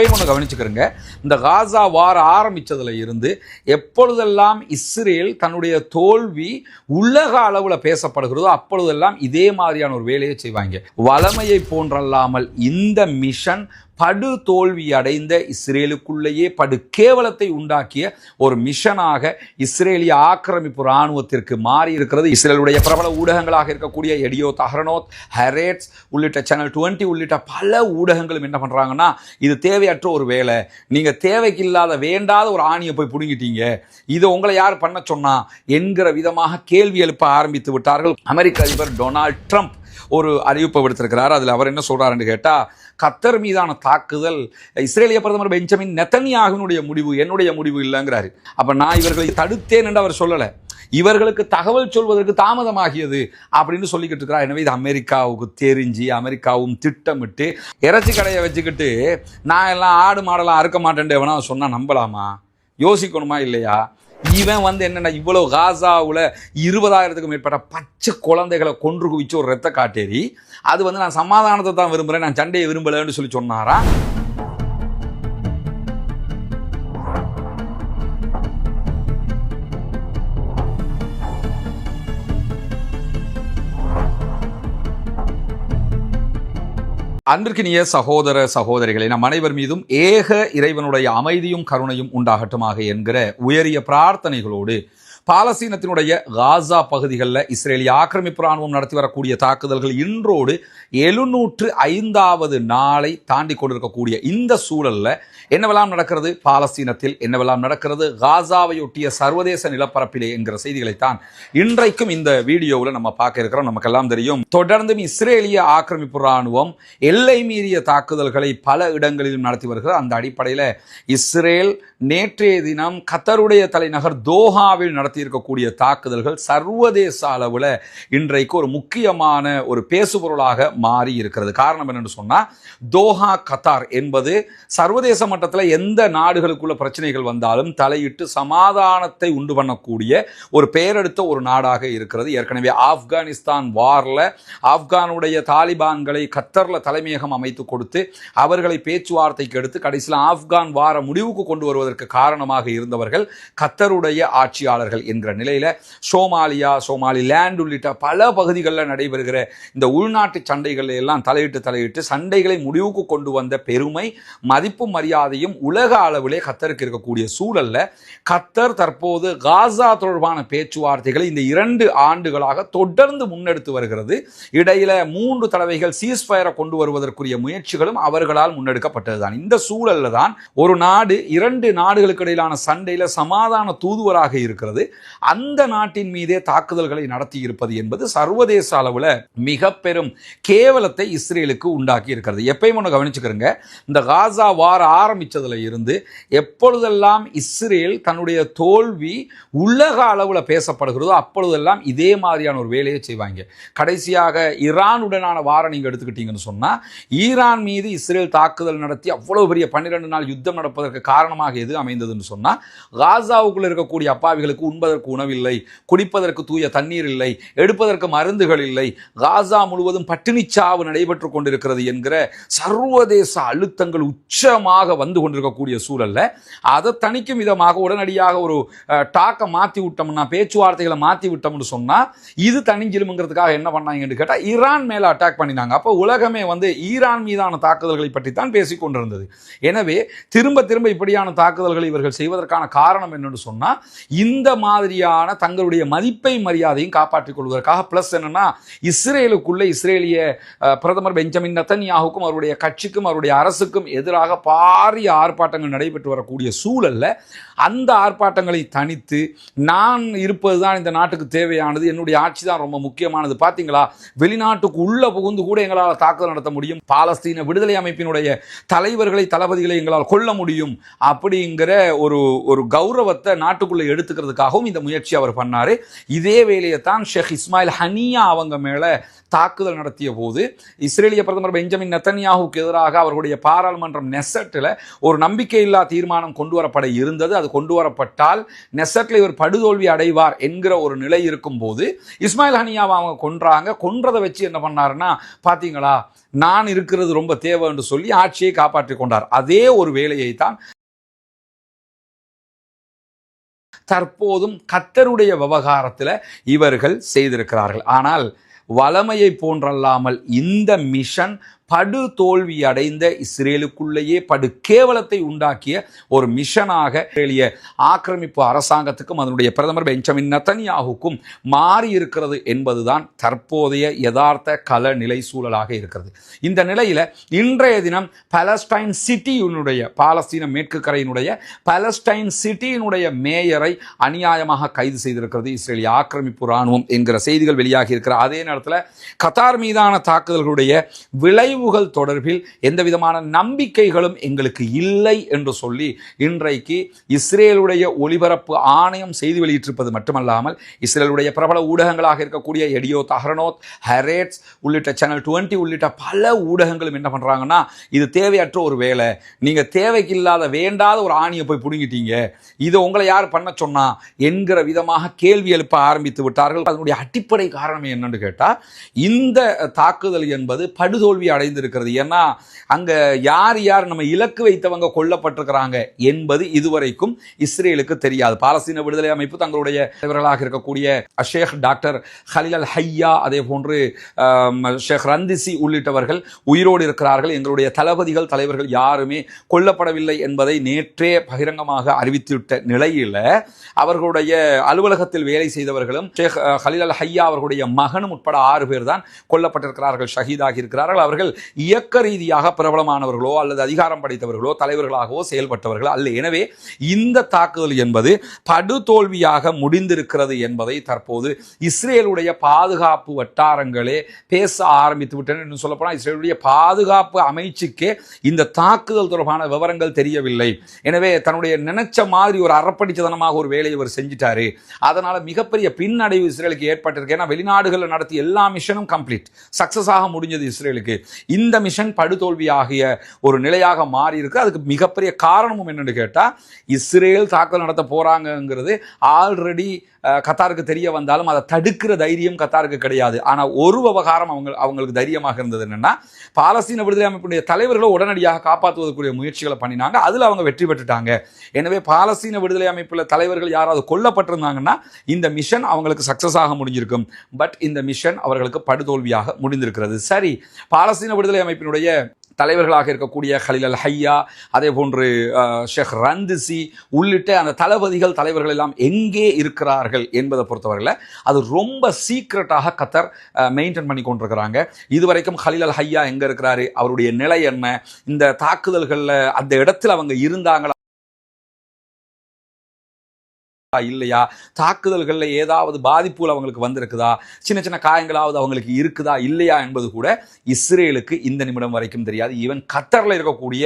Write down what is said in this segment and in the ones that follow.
எப்பயும் ஒன்று கவனிச்சுக்கிறங்க. இந்த காசா வார ஆரம்பித்ததில் இருந்து எப்பொழுதெல்லாம் இஸ்ரேல் தன்னுடைய தோல்வி உலக அளவில் பேசப்படுகிறதோ அப்பொழுதெல்லாம் இதே மாதிரியான ஒரு வேலையை செய்வாங்க. வளமையை போன்றல்லாமல் இந்த மிஷன் படு தோல்வி அடைந்த இஸ்ரேலுக்குள்ளேயே படு கேவலத்தை உண்டாக்கிய ஒரு மிஷனாக இஸ்ரேலிய ஆக்கிரமிப்பு இராணுவத்திற்கு மாறி இருக்கிறது இஸ்ரேலுடைய பிரபல ஊடகங்களாக இருக்கக்கூடிய எடியோ தஹரனோத் ஹரேட்ஸ் உள்ளிட்ட சேனல் டுவெண்ட்டி உள்ளிட்ட பல ஊடகங்களும் என்ன பண்ணுறாங்கன்னா இது தேவையற்ற ஒரு வேலை. நீங்கள் தேவைக்கு இல்லாத வேண்டாத ஒரு ஆணியை போய் பிடுங்கிட்டீங்க. இதை உங்களை யார் பண்ண சொன்னா என்கிற விதமாக கேள்வி எழுப்ப ஆரம்பித்து விட்டார்கள். அமெரிக்க அதிபர் டொனால்ட் ட்ரம்ப். ஒரு அறிவிப்பை விடுத்திருக்கிறார். அதில் அவர் என்ன சொல்கிறாருன்னு கேட்டால் கத்தர் மீதான தாக்குதல் இஸ்ரேலிய பிரதமர் பெஞ்சமின் நெத்தனியாகனுடைய முடிவு என்னுடைய முடிவு இல்லைங்கிறாரு. அப்போ நான் இவர்களை தடுத்தேன் என்று அவர் சொல்லலை. இவர்களுக்கு தகவல் சொல்வதற்கு தாமதமாகியது அப்படின்னு சொல்லிக்கிட்டு இருக்கிறார். எனவே இது அமெரிக்காவுக்கு தெரிஞ்சு அமெரிக்காவும் திட்டமிட்டு இறைச்சி கடையை வச்சுக்கிட்டு நான் எல்லாம் ஆடு மாடெல்லாம் அறுக்க மாட்டேன் எவனா சொன்னால் நம்பலாமா? யோசிக்கணுமா இல்லையா? இவன் வந்து என்னென்ன இவ்வளோ காசாவில் இருபதாயிரத்துக்கும் மேற்பட்ட பச்சை குழந்தைகளை கொன்று குவிச்சு ஒரு ரத்த காட்டேரி அது வந்து நான் சமாதானத்தை தான் விரும்புகிறேன் நான் சண்டையை விரும்பலைன்னு சொல்லி சொன்னாரா? அன்பிற்கினிய சகோதர சகோதரிகளை நம் அனைவர் மீதும் ஏக இறைவனுடைய அமைதியும் கருணையும் உண்டாகட்டுமாக என்கிற உயரிய பிரார்த்தனைகளோடு பாலஸ்தீனத்தினுடைய காசா பகுதிகளில் இஸ்ரேலிய ஆக்கிரமிப்பு ராணுவம் நடத்தி வரக்கூடிய தாக்குதல்கள் இன்றோடு எழுநூற்று ஐந்தாவது நாளை தாண்டி கொண்டிருக்கக்கூடிய இந்த சூழல்ல என்னவெல்லாம் நடக்கிறது? பாலஸ்தீனத்தில் என்னவெல்லாம் நடக்கிறது? காசாவையொட்டிய சர்வதேச நிலப்பரப்பிலே என்கிற செய்திகளைத்தான் இன்றைக்கும் இந்த வீடியோவில் நம்ம பார்க்க இருக்கிறோம். நமக்கெல்லாம் தெரியும். தொடர்ந்தும் இஸ்ரேலிய ஆக்கிரமிப்பு ராணுவம் எல்லை மீறிய தாக்குதல்களை பல இடங்களிலும் நடத்தி வருகிறது. அந்த அடிப்படையில் இஸ்ரேல் நேற்றைய தினம் கத்தருடைய தலைநகர் தோஹாவில் நடத்தி இருக்கக்கூடிய தாக்குதல்கள் சர்வதேச அளவில் இன்றைக்கு ஒரு முக்கியமான ஒரு பேசுபொருளாக மாறி இருக்கிறது. காரணம் என்னென்னு சொன்னால் தோஹா கத்தார் என்பது சர்வதேச மட்டத்தில் எந்த நாடுகளுக்குள்ள பிரச்சனைகள் வந்தாலும் தலையிட்டு சமாதானத்தை உண்டு பண்ணக்கூடிய ஒரு பெயரெடுத்த ஒரு நாடாக இருக்கிறது. ஏற்கனவே ஆப்கானிஸ்தான் வார்ல ஆப்கானுடைய தாலிபான்களை கத்தரில் தலைமையகம் அமைத்து கொடுத்து அவர்களை பேச்சுவார்த்தைக்கு எடுத்து கடைசியில் ஆப்கான் வார முடிவுக்கு கொண்டு வருவதற்கு காரணமாக இருந்தவர்கள் கத்தருடைய ஆட்சியாளர்கள். என்கிற நிலையில் சோமாலியா சோமாலி லேண்ட் உள்ளிட்ட பல பகுதிகளில் நடைபெறுகிற இந்த உள்நாட்டு சண்டைகளை எல்லாம் தலையிட்டு தலையிட்டு சண்டைகளை முடிவுக்கு கொண்டு வந்த பெருமை மதிப்பு மரியாதையும் உலக அளவிலே கத்தருக்கு இருக்கக்கூடிய சூழல்ல கத்தர் தற்போது காசா தொடர்பான பேச்சுவார்த்தைகளை இந்த இரண்டு ஆண்டுகளாக தொடர்ந்து முன்னெடுத்து வருகிறது. இடையில மூன்று தடவைகள் சீஸ்ஃபயரை கொண்டு வருவதற்குரிய முயற்சிகளும் அவர்களால் முன்னெடுக்கப்பட்டதுதான். இந்த சூழல்ல தான் ஒரு நாடு இரண்டு நாடுகளுக்கு இடையிலான சண்டையில் சமாதான தூதுவராக இருக்கிறது. அந்த நாட்டின் மீதே தாக்குதல்களை நடத்தி இருப்பது என்பது சர்வதேச அளவில் மிக பெரும் கேவலத்தை இஸ்ரேலுக்கு உண்டாக்கி இருக்கிறது. எப்பயும் ஒன்று கவனிச்சுக்கிறேங்க. இந்த காசா வார ஆரம்பிச்சதுல இருந்து எப்பொழுதெல்லாம் இஸ்ரேல் தன்னுடைய தோல்வி உலக அளவில் பேசப்படுகிறதோ அப்பொழுதெல்லாம் இதே மாதிரியான ஒரு வேலையை செய்வாங்க. கடைசியாக ஈரானுடனான வாரம் நீங்கள் எடுத்துக்கிட்டீங்கன்னு சொன்னால் ஈரான் மீது இஸ்ரேல் தாக்குதல் நடத்தி அவ்வளோ பெரிய பன்னிரெண்டு நாள் யுத்தம் நடப்பதற்கு காரணமாக எது அமைந்ததுன்னு சொன்னால் காசாவுக்குள்ளே இருக்கக்கூடிய அப்பாவிகளுக்கு உண்பதற்கு உணவில்லை குடிப்பதற்கு தூய தண்ணீர் இல்லை எடுப்பதற்கு மருந்துகள் இல்லை காசா முழுவதும் பட்டினி சாவு நடைபெற்று கொண்டிருக்கிறது என்கிற சர்வதேச அழுத்தங்கள் உச்சமாக வந்து கொண்டிருக்கக்கூடிய சூழல்ல அதை தணிக்கும் விதமாக உடனடியாக ஒரு டாக்கை மாற்றி விட்டோம்னா பேச்சுவார்த்தைகளை மாற்றி விட்டோம்னு சொன்னால் இது தணிஞ்சிருமுங்கிறதுக்காக என்ன பண்ணாங்கன்னு கேட்டால் ஈரான் மேலே அட்டாக் பண்ணினாங்க. அப்போ உலகமே வந்து ஈரான் மீதான தாக்குதல்களை பற்றி தான் பேசிக்கொண்டிருந்தது எனவே திரும்ப திரும்ப இப்படியான தாக்குதல்களை இவர்கள் செய்வதற்கான காரணம் என்னன்னு சொன்னால் இந்த மாதிரி மாதிரியான தங்களுடைய மதிப்பை மரியாதையும் காப்பாற்றிக் கொள்வதற்காக. ப்ளஸ் என்னன்னா இஸ்ரேலுக்குள்ள இஸ்ரேலிய பிரதமர் பெஞ்சமின் நத்தன்யாவுக்கும் அவருடைய கட்சிக்கும் அவருடைய அரசுக்கும் எதிராக பாரிய ஆர்ப்பாட்டங்கள் நடைபெற்று வரக்கூடிய சூழல்ல அந்த ஆர்ப்பாட்டங்களை தனித்து நான் இருப்பது தான் இந்த நாட்டுக்கு தேவையானது என்னுடைய ஆட்சி தான் ரொம்ப முக்கியமானது. பார்த்தீங்களா வெளிநாட்டுக்கு உள்ள புகுந்து கூட எங்களால் தாக்குதல் நடத்த முடியும். பாலஸ்தீன விடுதலை அமைப்பினுடைய தலைவர்களை தளபதிகளை எங்களால் கொல்ல முடியும். அப்படிங்கிற ஒரு ஒரு கௌரவத்தை நாட்டுக்குள்ளே எடுத்துக்கிறதுக்காக காரணமாகவும் இந்த முயற்சி அவர் பண்ணார். இதே வேலையை தான் ஷேக் இஸ்மாயில் ஹனியா அவங்க மேலே தாக்குதல் நடத்திய போது இஸ்ரேலிய பிரதமர் பெஞ்சமின் நெத்தன்யாஹுக்கு எதிராக அவர்களுடைய பாராளுமன்றம் நெசட்டில் ஒரு நம்பிக்கையில்லா தீர்மானம் கொண்டு வரப்பட இருந்தது. அது கொண்டு வரப்பட்டால் நெசட்டில் இவர் படுதோல்வி அடைவார் என்கிற ஒரு நிலை இருக்கும் போது இஸ்மாயில் ஹனியாவை அவங்க கொன்றாங்க. கொன்றதை வச்சு என்ன பண்ணாருன்னா பார்த்தீங்களா நான் இருக்கிறது ரொம்ப தேவை என்று சொல்லி ஆட்சியை காப்பாற்றி கொண்டார். அதே ஒரு வேலையை தான் தற்போதும் கத்தருடைய விவகாரத்தில் இவர்கள் செய்திருக்கிறார்கள். ஆனால் வளமையை போன்றல்லாமல் இந்த மிஷன் படு தோல்வி அடைந்த இஸ்ரேலுக்குள்ளேயே படு கேவலத்தை உண்டாக்கிய ஒரு மிஷனாக இஸ்ரேலிய ஆக்கிரமிப்பு அரசாங்கத்துக்கும் அதனுடைய பிரதமர் பெஞ்சமின் நத்தனியாவுக்கும் மாறி இருக்கிறது என்பதுதான் தற்போதைய யதார்த்த கல நிலை சூழலாக இருக்கிறது. இந்த நிலையில் இன்றைய தினம் பலஸ்டைன் சிட்டியினுடைய பாலஸ்தீன மேற்கு கரையினுடைய பலஸ்டைன் சிட்டியினுடைய மேயரை அநியாயமாக கைது செய்திருக்கிறது இஸ்ரேலிய ஆக்கிரமிப்பு ராணுவம் என்கிற செய்திகள் வெளியாகி இருக்கிற அதே நேரத்தில் கத்தார் மீதான தாக்குதல்களுடைய விளைவு விளைவுகள் தொடர்பில் எந்த விதமான நம்பிக்கைகளும் எங்களுக்கு இல்லை என்று சொல்லி இன்றைக்கு இஸ்ரேலுடைய ஒளிபரப்பு ஆணையம் செய்தி வெளியிட்டிருப்பது மட்டுமல்லாமல் இஸ்ரேலுடைய பிரபல ஊடகங்களாக இருக்கக்கூடிய எடியோ தஹரனோத் ஹரேட்ஸ் உள்ளிட்ட சேனல் டுவெண்ட்டி உள்ளிட்ட பல ஊடகங்களும் என்ன பண்ணுறாங்கன்னா இது தேவையற்ற ஒரு வேலை. நீங்கள் தேவைக்கு இல்லாத வேண்டாத ஒரு ஆணியை போய் பிடுங்கிட்டீங்க. இதை உங்களை யார் பண்ண சொன்னா என்கிற விதமாக கேள்வி எழுப்ப ஆரம்பித்து விட்டார்கள். அதனுடைய அடிப்படை காரணம் என்னன்னு கேட்டால் இந்த தாக்குதல் என்பது படுதோல்வி அடை அடைந்திருக்கிறது. ஏன்னா அங்க யார் யார் நம்ம இலக்கு வைத்தவங்க கொல்லப்பட்டிருக்கிறாங்க என்பது இதுவரைக்கும் இஸ்ரேலுக்கு தெரியாது. பாலஸ்தீன விடுதலை அமைப்பு தங்களுடைய தலைவர்களாக இருக்கக்கூடிய ஷேக் டாக்டர் ஹலில் அல் ஹையா அதே போன்று ஷேக் ரந்திசி உள்ளிட்டவர்கள் உயிரோடு இருக்கிறார்கள். எங்களுடைய தளபதிகள் தலைவர்கள் யாருமே கொல்லப்படவில்லை என்பதை நேற்றே பகிரங்கமாக அறிவித்துவிட்ட நிலையில் அவர்களுடைய அலுவலகத்தில் வேலை செய்தவர்களும் ஷேக் ஹலில் அல் ஹையா அவர்களுடைய மகனும் உட்பட ஆறு பேர் தான் கொல்லப்பட்டிருக்கிறார்கள் ஷஹீதாகி இருக்கிறார்கள். அவர்கள் இயக்க ரீதியாக பிரபலமானவர்களோ அல்லது அதிகாரம் படைத்தவர்களோ தலைவர்களாகவோ செயல்பட்டவர்கள் அல்ல. எனவே இந்த தாக்குதல் என்பது படுதோல்வியாக முடிந்திருக்கிறது என்பதை தற்போது இஸ்ரேலுடைய பாதுகாப்பு வட்டாரங்களே பேச ஆரம்பித்து விட்டன என்று சொல்லப்போனால் இஸ்ரேலுடைய பாதுகாப்பு அமைச்சுக்கே இந்த தாக்குதல் தொடர்பான விவரங்கள் தெரியவில்லை. எனவே தன்னுடைய நினைச்ச மாதிரி ஒரு அறப்படிச்சதனமாக ஒரு வேலையை அவர் செஞ்சிட்டாரு. அதனால மிகப்பெரிய பின்னடைவு இஸ்ரேலுக்கு ஏற்பட்டிருக்கு. ஏன்னா வெளிநாடுகளில் நடத்திய எல்லா மிஷனும் கம்ப்ளீட் சக்சஸாக முடிஞ்சது இஸ்ரேலுக்கு. இந்த மிஷன் படுதோல்வியாகிய ஒரு நிலையாக மாறி இருக்கு அதுக்கு மிகப்பெரிய காரணமும் என்னன்னு கேட்டால் இஸ்ரேல் தாக்குதல் நடத்த போறாங்கங்கிறது ஆல்ரெடி கத்தாருக்கு தெரிய வந்தாலும் அதை தடுக்கிற தைரியம் கத்தாருக்கு கிடையாது. ஆனால் ஒரு விவகாரம் அவங்க அவங்களுக்கு தைரியமாக இருந்தது என்னென்னா பாலஸ்தீன விடுதலை அமைப்பினுடைய தலைவர்களை உடனடியாக காப்பாற்றுவதற்குரிய முயற்சிகளை பண்ணினாங்க. அதில் அவங்க வெற்றி பெற்றுட்டாங்க. எனவே பாலஸ்தீன விடுதலை அமைப்பில் தலைவர்கள் யாராவது கொல்லப்பட்டிருந்தாங்கன்னா இந்த மிஷன் அவங்களுக்கு சக்ஸஸ் ஆக முடிஞ்சிருக்கும். பட் இந்த மிஷன் அவர்களுக்கு படுதோல்வியாக முடிந்திருக்கிறது. சரி பாலஸ்தீன விடுதலை அமைப்பினுடைய தலைவர்களாக இருக்கக்கூடிய ஹலில் அல் ஹையா அதே போன்று ஷேக் ரந்திசி உள்ளிட்ட அந்த தளபதிகள் தலைவர்கள் எல்லாம் எங்கே இருக்கிறார்கள் என்பதை பொறுத்தவரையில் அது ரொம்ப சீக்ரெட்டாக கத்தர் மெயின்டைன் பண்ணி கொண்டிருக்கிறாங்க. இதுவரைக்கும் ஹலில் அல் ஹையா எங்கே இருக்கிறாரு? அவருடைய நிலை என்ன? இந்த தாக்குதல்களில் அந்த இடத்துல அவங்க இருந்தாங்களா? இல்லையா? தாக்குதல்களில் ஏதாவது பாதிப்புகள் அவங்களுக்கு வந்திருக்குதா? சின்ன சின்ன காயங்களாவது அவங்களுக்கு இருக்குதா இல்லையா என்பது கூட இஸ்ரேலுக்கு இந்த நிமிடம் வரைக்கும் தெரியாது. ஈவன் கத்தரில் இருக்கக்கூடிய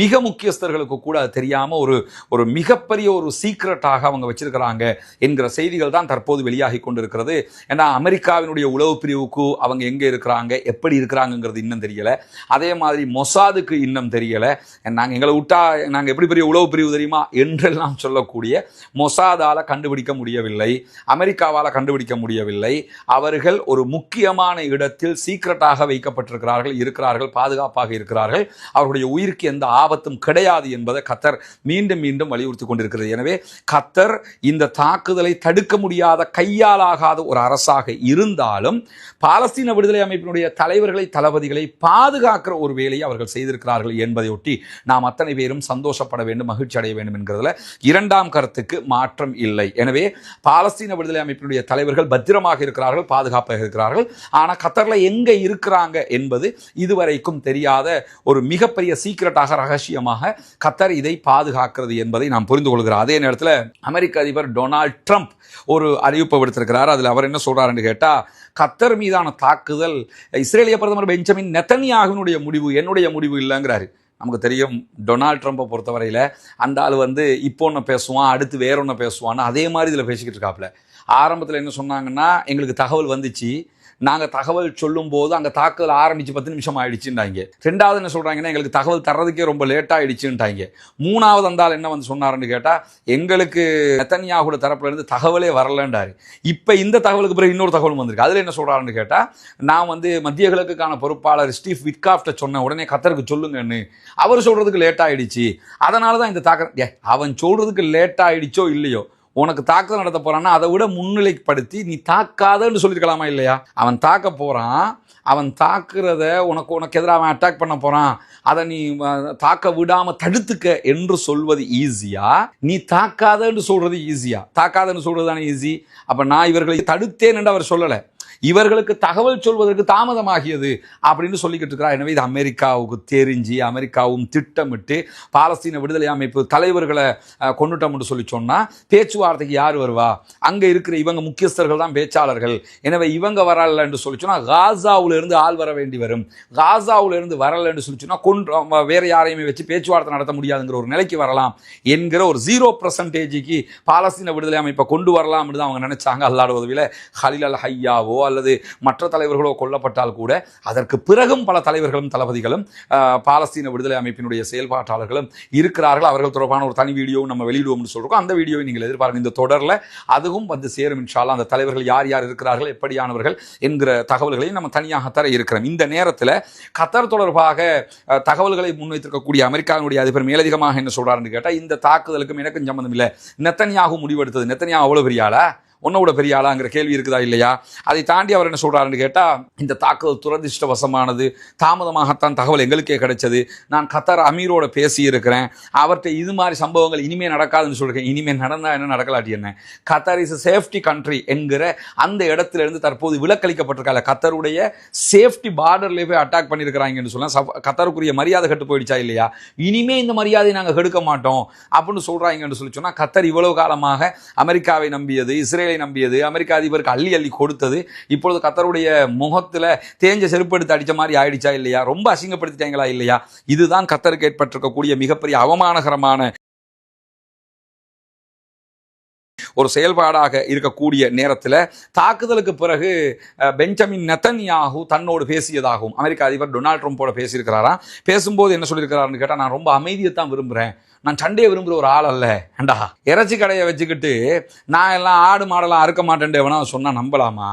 மிக முக்கியஸ்தர்களுக்கு கூட அது தெரியாமல் ஒரு ஒரு மிகப்பெரிய ஒரு சீக்ரெட்டாக அவங்க வச்சிருக்கிறாங்க என்கிற செய்திகள் தான் தற்போது வெளியாகி கொண்டிருக்கிறது. ஏன்னா அமெரிக்காவினுடைய உளவு பிரிவுக்கு அவங்க எங்கே இருக்கிறாங்க எப்படி இருக்கிறாங்கங்கிறது இன்னும் தெரியலை. அதே மாதிரி மொசாதுக்கு இன்னும் தெரியலை. நாங்கள் எங்களை விட்டா நாங்கள் எப்படி பெரிய உளவு பிரிவு தெரியுமா? என்றெல்லாம் சொல்லக்கூடிய மொசாத் இங்கிலாந்தால் கண்டுபிடிக்க முடியவில்லை. அமெரிக்காவால் கண்டுபிடிக்க முடியவில்லை. அவர்கள் ஒரு முக்கியமான இடத்தில் சீக்கிரட்டாக வைக்கப்பட்டிருக்கிறார்கள் இருக்கிறார்கள் பாதுகாப்பாக இருக்கிறார்கள். அவருடைய உயிருக்கு எந்த ஆபத்தும் கிடையாது என்பதை கத்தர் மீண்டும் மீண்டும் வலியுறுத்தி கொண்டிருக்கிறது. எனவே கத்தர் இந்த தாக்குதலை தடுக்க முடியாத கையாலாகாத ஒரு அரசாக இருந்தாலும் பாலஸ்தீன விடுதலை அமைப்பினுடைய தலைவர்களை தளபதிகளை பாதுகாக்கிற ஒரு வேலையை அவர்கள் செய்திருக்கிறார்கள் என்பதையொட்டி நாம் அத்தனை பேரும் சந்தோஷப்பட வேண்டும் மகிழ்ச்சி அடைய வேண்டும் என்கிறதுல இரண்டாம் கருத்துக்கு மாற்றம் இல்லை. எனவே பாலஸ்தீன விடுதலை அமைப்பினுடைய தலைவர்கள் பத்திரமாக இருக்கிறார்கள் பாதுகாப்பாக இருக்கிறார்கள். ஆனால் கத்தரில் எங்கே இருக்கிறாங்க என்பது இதுவரைக்கும் தெரியாத ஒரு மிகப்பெரிய சீக்கிரட்டாக ரகசியமாக கத்தர் இதை பாதுகாக்கிறது என்பதை நாம் புரிந்து கொள்கிறோம். அதே நேரத்தில் அமெரிக்க அதிபர் டொனால்ட் ட்ரம்ப் ஒரு அறிவிப்பு விடுத்திருக்கிறார். அதில் அவர் என்ன சொல்கிறாருன்னு கேட்டால் கத்தர் மீதான தாக்குதல் இஸ்ரேலிய பிரதமர் பெஞ்சமின் நெத்தனியாகனுடைய முடிவு என்னுடைய முடிவு இல்லைங்கிறாரு. நமக்கு தெரியும் டொனால்ட் ட்ரம்ப்பை பொறுத்தவரையில் அந்த ஆள் வந்து இப்போ ஒன்று பேசுவான் அடுத்து வேற ஒன்று பேசுவான்னு அதே மாதிரி இதில் பேசிக்கிட்டு இருக்காப்புல. ஆரம்பத்தில் என்ன சொன்னாங்கன்னா எங்களுக்கு தகவல் வந்துச்சு நாங்கள் தகவல் சொல்லும்போது அங்கே தாக்குதல் ஆரம்பித்து பத்து நிமிஷம் ஆயிடுச்சுன்றாங்க. ரெண்டாவது என்ன சொல்கிறாங்கன்னா எங்களுக்கு தகவல் தர்றதுக்கே ரொம்ப லேட்டாக ஆயிடுச்சுன்ட்டாங்க. மூணாவது அந்தால் என்ன வந்து சொன்னாருன்னு கேட்டால் எங்களுக்கு நெத்தனியாகுட தரப்புலேருந்து தகவலே வரலன்றாரு. இப்போ இந்த தகவலுக்கு பிறகு இன்னொரு தகவல் வந்திருக்கு. அதில் என்ன சொல்கிறாருன்னு கேட்டால் நான் வந்து மத்திய கிழக்குக்கான பொறுப்பாளர் ஸ்டீவ் விட்காஃப்ட சொன்ன உடனே கத்தருக்கு சொல்லுங்கன்னு. அவர் சொல்கிறதுக்கு லேட் ஆகிடுச்சு அதனால தான் இந்த தாக்க அவன் சொல்கிறதுக்கு லேட் ஆகிடுச்சோ இல்லையோ? உனக்கு தாக்குதல் நடத்த போறான்னா அதை விட முன்னிலைப்படுத்தி நீ தாக்காதன்னு சொல்லியிருக்கலாமா இல்லையா? அவன் தாக்க போறான். அவன் தாக்குறத உனக்கு உனக்கு எதிராக அவன் அட்டாக் பண்ண போறான். அதை நீ தாக்க விடாம தடுத்துக்க என்று சொல்வது ஈஸியா நீ தாக்காதன்னு சொல்றது ஈஸியா தாக்காதன்னு சொல்றது தானே ஈஸி அப்ப நான் இவர்களை தடுத்தேன் என்று அவர் சொல்லலை. இவர்களுக்கு தகவல் சொல்வதற்கு தாமதமாகியது அப்படின்னு சொல்லிக்கிட்டு இருக்கிறார் எனவே இது அமெரிக்காவுக்கு தெரிஞ்சு அமெரிக்காவும் திட்டமிட்டு பாலஸ்தீன விடுதலை அமைப்பு தலைவர்களை கொண்டுட்டோம்னு சொல்லி சொன்னால் பேச்சுவார்த்தைக்கு யார் வருவா? அங்கே இருக்கிற இவங்க முக்கியஸ்தர்கள் தான் பேச்சாளர்கள். எனவே இவங்க வரல என்று சொல்லி சொன்னால் காசாவிலிருந்து ஆள் வர வேண்டி வரும். காசாவிலிருந்து வரல என்று சொல்லி சொன்னால் கொண்டு வேறு யாரையுமே வச்சு பேச்சுவார்த்தை நடத்த முடியாதுங்கிற ஒரு நிலைக்கு வரலாம் என்கிற ஒரு ஜீரோ பர்சன்டேஜுக்கு பாலஸ்தீன விடுதலை அமைப்பை கொண்டு வரலாம் தான் அவங்க நினைச்சாங்க. அல்லாட உதவியில் ஹலில் அல் ஹையாவோ அல்லது மற்ற தலைவர்களோ கொல்லப்பட்டால் கூட அதற்கு பிறகும் பல தலைவர்களும் தளபதிகளும் பாலஸ்தீன விடுதலை அமைப்பினுடைய செயல்பாட்டாளர்களும் இருக்கிறார்கள். அவர்கள் தொடர்பான ஒரு தனி வீடியோவும் நம்ம வெளியிடுவோம்னு சொல்கிறோம் அந்த வீடியோவை நீங்கள் எதிர்பார்க்க இந்த தொடரில் அதுவும் வந்து சேரும் இன்ஷால்லா அந்த தலைவர்கள் யார் யார் இருக்கிறார்கள் எப்படியானவர்கள் என்கிற தகவல்களையும் நம்ம தனியாக தர இருக்கிறோம். இந்த நேரத்தில் கத்தர் தொடர்பாக தகவல்களை முன்வைத்திருக்கக்கூடிய அமெரிக்காவினுடைய அதிபர் மேலதிகமாக என்ன சொல்கிறாருன்னு கேட்டால் இந்த தாக்குதலுக்கும் எனக்கும் சம்மந்தம் இல்லை. நெத்தனியாகு முடிவெடுத்தது. நெத்தனியாக அவ்வளோ பெரிய உன்னை விட பெரிய ஆளாங்கிற கேள்வி இருக்குதா இல்லையா? அதை தாண்டி அவர் என்ன சொல்கிறாருன்னு கேட்டால் இந்த தாக்குதல் துரதிருஷ்டவசமானது தாமதமாகத்தான் தகவல் எங்களுக்கே கிடைச்சது. நான் கத்தார் அமீரோட பேசி இருக்கிறேன் அவர்கிட்ட இது மாதிரி சம்பவங்கள் இனிமேல் நடக்காதுன்னு சொல்கிறேன் இனிமேல் நடந்தால் என்ன நடக்கலாட்டி என்ன? கத்தார் இஸ் சேஃப்டி கண்ட்ரி என்கிற அந்த இடத்துல இருந்து தற்போது விலக்களிக்கப்பட்டிருக்கால. கத்தருடைய சேஃப்டி பார்டர்லேயே போய் அட்டாக் பண்ணியிருக்கிறாங்கன்னு சொல்லலாம் கத்தருக்குரிய மரியாதை கட்டு போயிடுச்சா இல்லையா? இனிமே இந்த மரியாதையை நாங்கள் கெடுக்க மாட்டோம் அப்படின்னு சொல்கிறாங்கன்னு சொல்லி சொன்னால் கத்தர் இவ்வளவு காலமாக அமெரிக்காவை நம்பியது இஸ்ரேலை நம்பியது. அமெரிக்க அதிபருக்கு அள்ளி அள்ளி கொடுத்தது. இப்பொழுது கத்தருடைய முகத்துல தேஞ்ச செருப்பு எடுத்து அடிச்ச மாதிரி ஆயிடுச்சா இல்லையா? ரொம்ப அசிங்கப்படுத்திட்டாங்களா இல்லையா? இதுதான் கத்தருக்கு ஏற்பட்டிருக்கக்கூடிய மிகப்பெரிய அவமானகரமான ஒரு செயல்பாடாக இருக்கக்கூடிய நேரத்தில் தாக்குதலுக்கு பிறகு பெஞ்சமின் நெத்தன்யாகு தன்னோடு பேசியதாகவும் அமெரிக்க அதிபர் டொனால்ட் ட்ரம்ப்போட பேசியிருக்கிறாராம் பேசும்போது என்ன சொல்லியிருக்கிறாருன்னு கேட்டால் நான் ரொம்ப அமைதியை தான் விரும்புகிறேன் நான் சண்டையை விரும்புகிற ஒரு ஆள் அல்ல. ஏண்டா இறைச்சி கடையை வச்சுக்கிட்டு நான் எல்லாம் ஆடு மாடெல்லாம் அறுக்க மாட்டேன்டே வேணா சொன்னால் நம்பலாமா?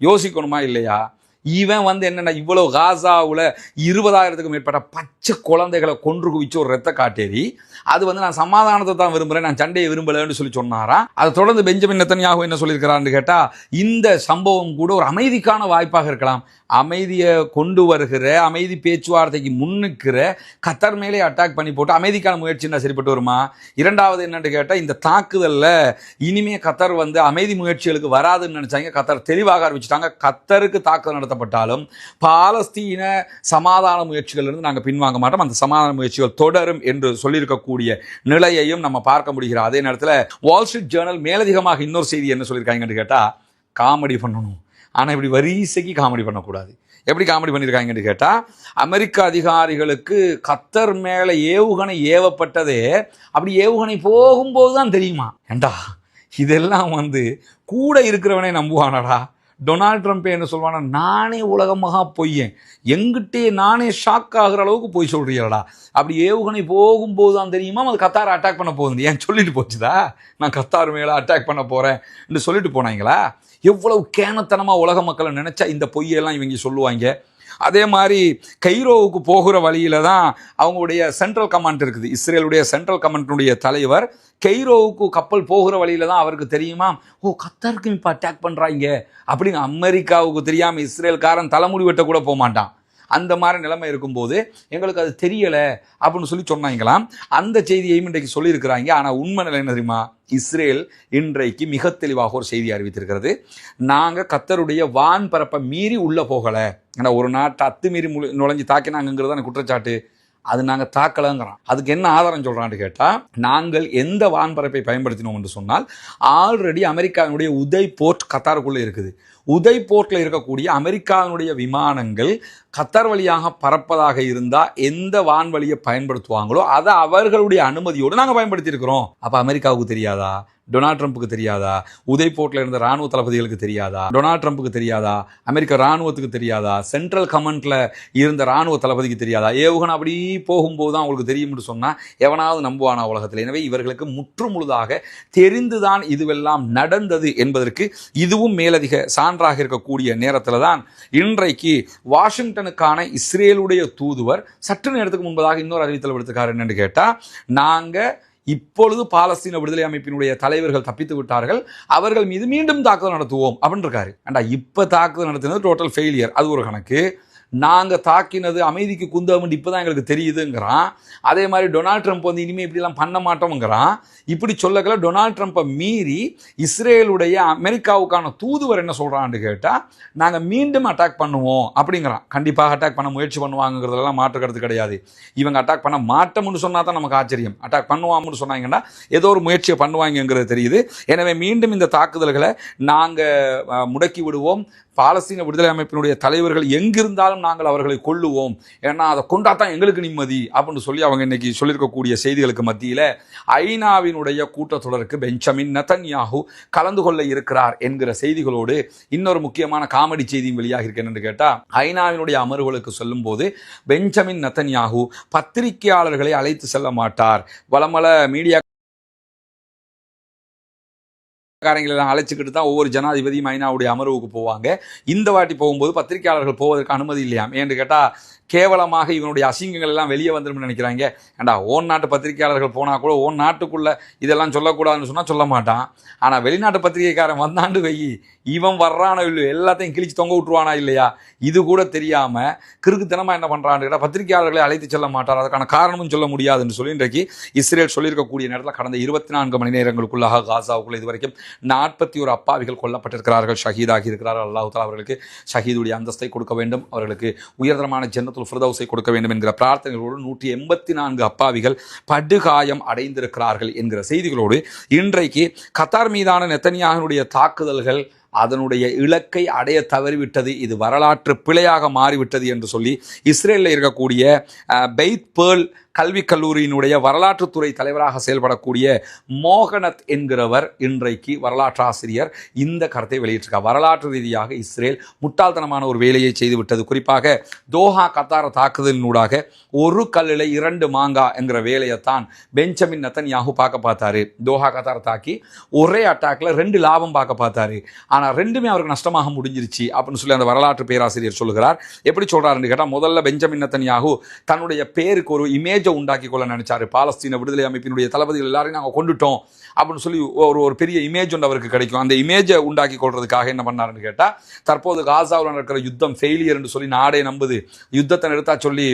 யோசிக்கணுமா இல்லையா? இவன் வந்து என்னென்ன இவ்வளோ காசாவில் இருபதாயிரத்துக்கும் மேற்பட்ட பச்சை குழந்தைகளை கொன்று குவிச்சு ஒரு ரத்த காட்டேரி அது வந்து நான் சமாதானத்தை தான் விரும்புகிறேன் நான் சண்டையை விரும்பலைன்னு சொல்லி சொன்னாராம் அதை தொடர்ந்து பெஞ்சமின் நெத்தனியாகு என்ன சொல்லியிருக்கிறான்னு கேட்டால் இந்த சம்பவம் கூட ஒரு அமைதிக்கான வாய்ப்பாக இருக்கலாம். அமைதியை கொண்டு வருகிற அமைதி பேச்சுவார்த்தைக்கு முன்னுக்கிற கத்தர் மேலே அட்டாக் பண்ணி போட்டு அமைதிக்கான முயற்சின்னா சரிப்பட்டு வருமா? இரண்டாவது என்னென்னு கேட்டால் இந்த தாக்குதலில் இனிமே கத்தர் வந்து அமைதி முயற்சிகளுக்கு வராதுன்னு நினச்சாங்க. கத்தர் தெளிவாக ஆரம்பிச்சிட்டாங்க கத்தருக்கு தாக்குதல் நடத்தப்பட்டாலும் பாலஸ்தீன சமாதான முயற்சிகள் இருந்து நாங்கள் பின்வாங்க மாட்டோம். அந்த சமாதான முயற்சிகள் தொடரும் என்று சொல்லியிருக்கக்கூடிய நிலையையும் நம்ம பார்க்க முடிகிறோம் அதே நேரத்தில் வால் ஸ்ட்ரீட் ஜேர்னல் மேலதிகமாக இன்னொரு செய்தி என்ன சொல்லியிருக்காங்கன்னு கேட்டால் காமெடி பண்ணணும். ஆனால் இப்படி வரிசைக்கு காமெடி பண்ணக்கூடாது. எப்படி காமெடி பண்ணியிருக்காங்கன்னு கேட்டால் அமெரிக்க அதிகாரிகளுக்கு கத்தர் மேலே ஏவுகணை ஏவப்பட்டதே அப்படி ஏவுகணை போகும்போது தான் தெரியுமா? ஏண்டா இதெல்லாம் வந்து கூட இருக்கிறவனே நம்புவானடா. டொனால்ட் ட்ரம்ப் என்ன சொல்வானா நானே உலகமாக பொய்யேன். எங்கிட்டே நானே ஷாக் ஆகுற அளவுக்கு போய் சொல்றீங்களடா அப்படி ஏவுகணை போகும்போது தான் தெரியுமா? அது கத்தாரை அட்டாக் பண்ண போகுது. ஏன் சொல்லிட்டு போச்சுதா? நான் கத்தார் மேலே அட்டாக் பண்ண போகிறேன் சொல்லிட்டு போனாங்களா? எவ்வளவு கேனத்தனமாக உலக மக்களை நினச்சா இந்த பொய்யெல்லாம் இவங்க சொல்லுவாங்க. அதே மாதிரி கைரோவுக்கு போகிற வழியில தான் அவங்களுடைய சென்ட்ரல் கமாண்ட் இருக்குது. இஸ்ரேலுடைய சென்ட்ரல் கமாண்டினுடைய தலைவர் கெய்ரோவுக்கு கப்பல் போகிற வழியில தான் அவருக்கு தெரியுமா? ஓ கத்தாருக்கு இப்போ அட்டாக் பண்ணுறாங்க அப்படின்னு அமெரிக்காவுக்கு தெரியாமல் இஸ்ரேல்காரன் தலைமுடி வெட்ட கூட போக மாட்டான். அந்த மாதிரி நிலைமை இருக்கும்போது எங்களுக்கு அது தெரியலை அப்படின்னு சொல்லி சொன்னாங்களாம். அந்த செய்தியையும் இன்றைக்கு சொல்லியிருக்கிறாங்க. ஆனால் உண்மை நிலை என்ன தெரியுமா? இஸ்ரேல் இன்றைக்கு மிக தெளிவாக ஒரு செய்தி அறிவித்திருக்கிறது. நாங்கள் கத்தருடைய வான் பரப்பை மீறி உள்ளே போகலை. ஏன்னா ஒரு நாட்டை அத்துமீறி முழு நுழைஞ்சு தாக்கினாங்கிறது தானே குற்றச்சாட்டு. அது நாங்கள் தாக்கலங்கிறோம் அதுக்கு என்ன ஆதாரம் சொல்கிறான்னு கேட்டால் நாங்கள் எந்த வான்பரப்பை பயன்படுத்தினோம் என்று சொன்னால் ஆல்ரெடி அமெரிக்காவினுடைய உதய் போர்ட் கத்தாருக்குள்ளே இருக்குது. உதய்போர்ட்ல இருக்கக்கூடிய அமெரிக்காவினுடைய விமானங்கள் கத்தார் வழியாக பறப்பதாக இருந்தால் எந்த வான்வழியை பயன்படுத்துவாங்களோ அதை அவர்களுடைய அனுமதியோடு நாங்கள் பயன்படுத்தியிருக்கிறோம். அப்போ அமெரிக்காவுக்கு தெரியாதா? டொனால்ட் ட்ரம்ப்புக்கு தெரியாதா? உதய்போர்ட்ல இருந்த ராணுவ தளபதிகளுக்கு தெரியாதா? டொனால்ட் ட்ரம்ப்புக்கு தெரியாதா? அமெரிக்க ராணுவத்துக்கு தெரியாதா? சென்ட்ரல் கமெண்ட்டில் இருந்த ராணுவ தளபதிக்கு தெரியாதா? ஏவுகணை அப்படி போகும்போது தான் அவங்களுக்கு தெரியும்னு சொன்னால் எவனாவது நம்புவானா உலகத்தில்? எனவே இவர்களுக்கு முற்று முழுதாக தெரிந்துதான் இதுவெல்லாம் நடந்தது என்பதற்கு இதுவும் மேலதிக சான்றாக இருக்கக்கூடிய நேரத்தில் தான் இன்றைக்கு வாஷிங்டனுக்கான இஸ்ரேலுடைய தூதுவர் சற்று நேரத்துக்கு முன்பதாக இன்னொரு அறிவித்தல் விடுத்துக்காரு என்னென்னு கேட்டால் நாங்கள் இப்பொழுது பாலஸ்தீன விடுதலை அமைப்பினுடைய தலைவர்கள் தப்பித்து விட்டார்கள். அவர்கள் மீது மீண்டும் தாக்குதல் நடத்துவோம் அப்படின்னு இருக்காரு அண்டா இப்போ தாக்குதல் நடத்தினது டோட்டல் ஃபெயிலியர் அது ஒரு கணக்கு. நாங்கள் தாக்கினது அமைதிக்கு குந்தவுன்டு இப்போ தான் எங்களுக்கு தெரியுதுங்கிறான். அதே மாதிரி டொனால்ட் ட்ரம்ப் வந்து இனிமேல் இப்படிலாம் பண்ண மாட்டோங்கிறான் இப்படி சொல்லக்கல டொனால்ட் ட்ரம்ப்பை மீறி இஸ்ரேலுடைய அமெரிக்காவுக்கான தூதுவர் என்ன சொல்கிறான்னு கேட்டால் நாங்கள் மீண்டும் அட்டாக் பண்ணுவோம் அப்படிங்கிறான். கண்டிப்பாக அட்டாக் பண்ண முயற்சி பண்ணுவாங்கிறதுலாம் மாற்று கருத்து கிடையாது. இவங்க அட்டாக் பண்ண மாட்டோம்னு சொன்னால் தான் நமக்கு ஆச்சரியம். அட்டாக் பண்ணுவாங்கன்னு சொன்னாங்கன்னா ஏதோ ஒரு முயற்சியை பண்ணுவாங்கங்கிறது தெரியுது. எனவே மீண்டும் இந்த தாக்குதல்களை நாங்கள் முடக்கி விடுவோம். பாலஸ்தீன விடுதலை அமைப்பினுடைய தலைவர்கள் எங்கிருந்தாலும் நாங்கள் அவர்களை கொள்ளுவோம் ஏன்னா அதை கொண்டா தான் எங்களுக்கு நிம்மதி அப்படின்னு சொல்லி அவங்க இன்னைக்கு சொல்லியிருக்கக்கூடிய செய்திகளுக்கு மத்தியில் ஐநாவினுடைய கூட்டத்தொடருக்கு பெஞ்சமின் நெதன்யாகு கலந்து கொள்ள இருக்கிறார் என்கிற செய்திகளோடு இன்னொரு முக்கியமான காமெடி செய்தியும் வெளியாக இருக்கேன்னு கேட்டால் ஐநாவினுடைய அமர்வுகளுக்கு சொல்லும்போது பெஞ்சமின் நெதன்யாகு பத்திரிகையாளர்களை அழைத்து செல்ல மாட்டார். வளமல மீடியா காரங்களெல்லாம் அழைச்சிக்கிட்டு தான் ஒவ்வொரு ஜனாதிபதியும் ஐநாவுடைய அமர்வுக்கு போவாங்க. இந்த வாட்டி போகும்போது பத்திரிகையாளர்கள் போவதற்கு அனுமதி இல்லையாம். ஏன்னு கேட்டால் கேவலமாக இவனுடைய அசிங்கங்கள் எல்லாம் வெளியே வந்துடும் நினைக்கிறாங்க. ஏண்டா ஓன் நாட்டு பத்திரிகையாளர்கள் போனால் கூட ஓன் நாட்டுக்குள்ளே இதெல்லாம் சொல்லக்கூடாதுன்னு சொன்னால் சொல்ல மாட்டான். ஆனால் வெளிநாட்டு பத்திரிகைக்காரன் வந்தாண்டு வை. இவன் வர்றானோ இல்லையோ எல்லாத்தையும் கிழிச்சு தொங்க விட்டுருவானா இல்லையா? இது கூட தெரியாமல் கிறுக்குத்தனமாக என்ன பண்ணுறான்னு கேட்டால் பத்திரிகையாளர்களை அழைத்து செல்ல மாட்டார். அதுக்கான காரணமும் சொல்ல முடியாதுன்னு சொல்லி இன்றைக்கு இஸ்ரேல் சொல்லியிருக்கக்கூடிய நேரத்தில் கடந்த இருபத்தி நான்கு மணி நேரங்களுக்குள்ளாக காசாவுக்குள்ளே இது வரைக்கும் நாற்பத்தி ஒரு அப்பாவிகள் கொல்லப்பட்டிருக்கிறார்கள் ஷஹீதாகி இருக்கிறார்கள். அல்லாஹால அவர்களுக்கு ஷஹீதுடைய அந்தஸ்தை கொடுக்க வேண்டும். அவர்களுக்கு உயர்தரமான ஜன்னத்துல் ஃபிரதவுசை கொடுக்க வேண்டும் என்கிற பிரார்த்தனைகளோடு நூற்றி எண்பத்தி நான்கு அப்பாவிகள் படுகாயம் அடைந்திருக்கிறார்கள் என்கிற செய்திகளோடு இன்றைக்கு கத்தார் மீதான நெத்தனியாகனுடைய தாக்குதல்கள் அதனுடைய இலக்கை அடைய தவறிவிட்டது. இது வரலாற்று பிழையாக மாறிவிட்டது என்று சொல்லி இஸ்ரேலில் இருக்கக்கூடிய பெய்த் பேர்ல் கல்விக் கல்லூரியினுடைய வரலாற்றுத்துறை தலைவராக செயல்படக்கூடிய மோகனத் என்கிறவர் இன்றைக்கு வரலாற்று ஆசிரியர் இந்த கருத்தை வெளியிட்டிருக்கார். வரலாற்று ரீதியாக இஸ்ரேல் முட்டாள்தனமான ஒரு வேலையை செய்துவிட்டது குறிப்பாக தோஹா கத்தார தாக்குதலினூடாக ஒரு கல்லில் இரண்டு மாங்கா என்கிற வேலையைத்தான் பெஞ்சமின் நத்தன்யாகு பார்க்க பார்த்தாரு. தோஹா கத்தார தாக்கி ஒரே அட்டாக்ல ரெண்டு லாபம் பார்க்க பார்த்தாரு. ஆனால் ரெண்டுமே அவருக்கு நஷ்டமாக முடிஞ்சிருச்சு அப்படின்னு சொல்லி அந்த வரலாற்று பேராசிரியர் சொல்லுகிறார். எப்படி சொல்றாருன்னு கேட்டால் முதல்ல பெஞ்சமின் நத்தன்யாகு தன்னுடைய பேருக்கு ஒரு இமேஜ் உண்டாக்கி கொள்ள நினைச்சாரு. பாலஸ்தீன விடுதலை அமைப்பினுடைய தளபதிகள் எல்லாரையும் நாங்கள் கொண்டுட்டோம் அப்படின்னு சொல்லி ஒரு ஒரு பெரிய இமேஜ் ஒன்று அவருக்கு கிடைக்கும். அந்த இமேஜை உண்டாக்கி கொள்றதுக்காக என்ன பண்ணாருன்னு கேட்டால் தற்போது காசாவில் நடக்கிற யுத்தம் ஃபெயிலியர் என்று சொல்லி நாடே நம்புது. யுத்தத்தை நிறுத்தா சொல்லி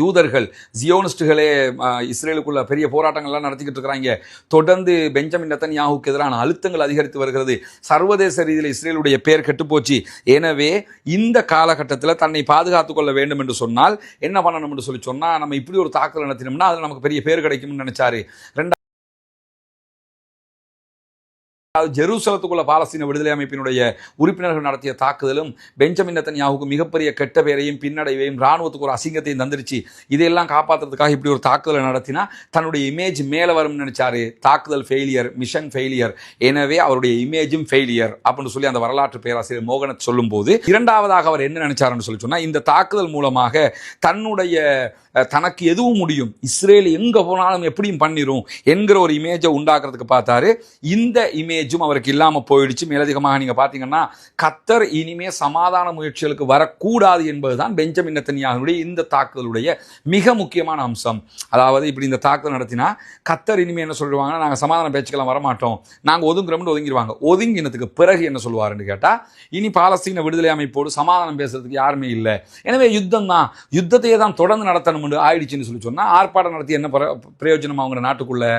யூதர்கள் ஜியோனிஸ்டுகளே இஸ்ரேலுக்குள்ள பெரிய போராட்டங்கள்லாம் நடத்திக்கிட்டு இருக்கிறாங்க. தொடர்ந்து பெஞ்சமின் நத்தன்யாவுக்கு எதிரான அழுத்தங்கள் அதிகரித்து வருகிறது. சர்வதேச ரீதியில் இஸ்ரேலுடைய பேர் கெட்டுப்போச்சு. எனவே இந்த காலகட்டத்தில் தன்னை பாதுகாத்துக் கொள்ள வேண்டும் என்று சொன்னால் என்ன பண்ணணும் என்று சொல்லி சொன்னால் நம்ம இப்படி ஒரு தாக்குதல் நடத்தினோம்னா அது நமக்கு பெரிய பேர் கிடைக்கும்னு நினைச்சாரு. ரெண்டாவது ஜெருசலத்துக்குள்ள பாலஸ்தீன விடுதலை அமைப்பினுடைய உறுப்பினர்கள் நடத்திய தாக்குதலும் பெஞ்சமின் நத்தன்யாவுக்கு மிகப்பெரிய கெட்ட பெயரையும் பின்னடைவையும் ராணுவத்துக்கு ஒரு அசிங்கத்தையும் தந்துருச்சு. இதையெல்லாம் காப்பாற்றுறதுக்காக இப்படி ஒரு தாக்குதலை நடத்தினா தன்னுடைய இமேஜ் மேலே வரும்னு நினைச்சாரு. தாக்குதல் ஃபெயிலியர் மிஷன் ஃபெயிலியர் எனவே அவருடைய இமேஜும் ஃபெயிலியர் அப்படின்னு சொல்லி அந்த வரலாற்று பேராசிரியர் மோகனத் சொல்லும்போது இரண்டாவதாக அவர் என்ன நினைச்சாருன்னு சொல்லி சொன்னால் இந்த தாக்குதல் மூலமாக தன்னுடைய தனக்கு எதுவும் முடியும். இஸ்ரேல் எங்கே போனாலும் எப்படியும் பண்ணிடும் என்கிற ஒரு இமேஜை உண்டாக்குறதுக்கு பார்த்தாரு. இந்த இமேஜ் இமேஜும் அவருக்கு இல்லாமல் போயிடுச்சு. மேலதிகமாக நீங்கள் பார்த்தீங்கன்னா கத்தர் இனிமே சமாதான முயற்சிகளுக்கு வரக்கூடாது என்பதுதான் பெஞ்சமின் நெத்தன்யாகுடைய இந்த தாக்குதலுடைய மிக முக்கியமான அம்சம். அதாவது இப்படி இந்த தாக்குதல் நடத்தினா கத்தர் இனிமே என்ன சொல்லுவாங்கன்னா நாங்கள் சமாதான பேச்சுக்கெல்லாம் வரமாட்டோம். நாங்கள் ஒதுங்குறோம்னு ஒதுங்கிடுவாங்க. ஒதுங்கினதுக்கு பிறகு என்ன சொல்லுவாருன்னு கேட்டால் இனி பாலஸ்தீன விடுதலை அமைப்போடு சமாதானம் பேசுறதுக்கு யாருமே இல்லை. எனவே யுத்தம் தான். யுத்தத்தையே தான் தொடர்ந்து நடத்தணும் ஆயிடுச்சுன்னு சொல்லி சொன்னால் ஆர்ப்பாட்டம் நடத்தி என்ன பிரயோஜனம் அவங்க நாட்டுக்குள்ளே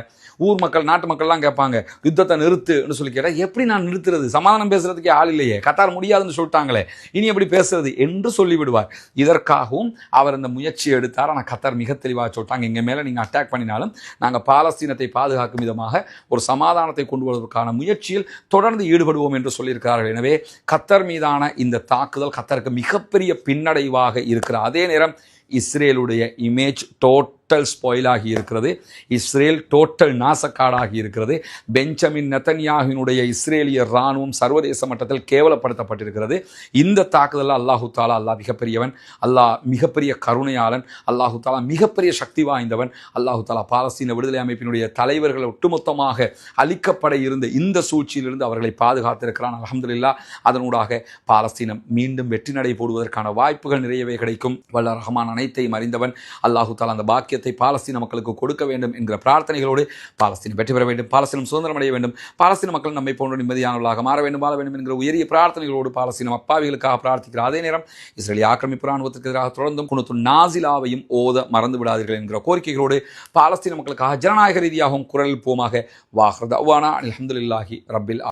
ஊர் மக்கள் நாட்டு மக்கள்லாம் கேட்பாங்க யுத்தத்தை நிறுத்து என்று சொல்லி கேட்டால் எப்படி நான் நிறுத்துறது? சமாதானம் பேசுறதுக்கே ஆள் இல்லையே. கத்தார் முடியாதுன்னு சொல்லிட்டாங்களே. இனி எப்படி பேசுறது? என்று சொல்லிவிடுவார். இதற்காகவும் அவர் அந்த முயற்சியை எடுத்தார். ஆனால் கத்தார் மிக தெளிவாக சொல்லிட்டாங்க. எங்கள் மேலே நீங்கள் அட்டாக் பண்ணினாலும் நாங்கள் பாலஸ்தீனத்தை பாதுகாக்கும் விதமாக ஒரு சமாதானத்தை கொண்டு வருவதற்கான முயற்சியில் தொடர்ந்து ஈடுபடுவோம் என்று சொல்லியிருக்கிறார்கள். எனவே கத்தர் மீதான இந்த தாக்குதல் கத்தருக்கு மிகப்பெரிய பின்னடைவாக இருக்கிற அதே நேரம் இஸ்ரேலுடைய இமேஜ் டோட் டோட்டல் ஸ்பாயில் ஆகி இருக்கிறது. இஸ்ரேல் டோட்டல் நாசக்காடாகி இருக்கிறது. பெஞ்சமின் நெத்தன்யாகினுடைய இஸ்ரேலிய இராணுவம் சர்வதேச மட்டத்தில் கேவலப்படுத்தப்பட்டிருக்கிறது. இந்த தாக்குதலில் அல்லாஹு தாலா அல்லாஹ் மிகப்பெரியவன் அல்லாஹ் மிகப்பெரிய கருணையாளன் அல்லாஹு தாலா மிகப்பெரிய சக்தி வாய்ந்தவன் அல்லாஹு தாலா பாலஸ்தீன விடுதலை அமைப்பினுடைய தலைவர்கள் ஒட்டுமொத்தமாக அழிக்கப்பட இருந்த இந்த சூழ்ச்சியிலிருந்து அவர்களை பாதுகாத்திருக்கிறான். அலமதுல்லா அதனூடாக பாலஸ்தீனம் மீண்டும் வெற்றி நடை போடுவதற்கான வாய்ப்புகள் நிறையவே கிடைக்கும். வல்ல ரஹ்மான் அனைத்தையும் அறிந்தவன் அல்லாஹு தாலா அந்த பாக்கிய ராஜ்யத்தை பாலஸ்தீன மக்களுக்கு கொடுக்க வேண்டும் என்கிற பிரார்த்தனைகளோடு பாலஸ்தீன் வெற்றி பெற வேண்டும். பாலஸ்தீனம் சுதந்திரம் அடைய வேண்டும். பாலஸ்தீன மக்கள் நம்மை போன்ற நிம்மதியானவர்களாக மாற வேண்டும் வாழ வேண்டும் என்கிற உயரிய பிரார்த்தனைகளோடு பாலஸ்தீனம் அப்பாவிகளுக்காக பிரார்த்திக்கிற அதே நேரம் இஸ்ரேலிய ஆக்கிரமிப்பு ராணுவத்திற்கு எதிராக தொடர்ந்தும் குணத்து நாசிலாவையும் ஓத மறந்து விடாதீர்கள் என்கிற கோரிக்கைகளோடு பாலஸ்தீன மக்களுக்காக ஜனநாயக ரீதியாகவும் குரல் போமாக வாஹ்ரத் அவ்வானா அலமதுல்லாஹி ரப்பில்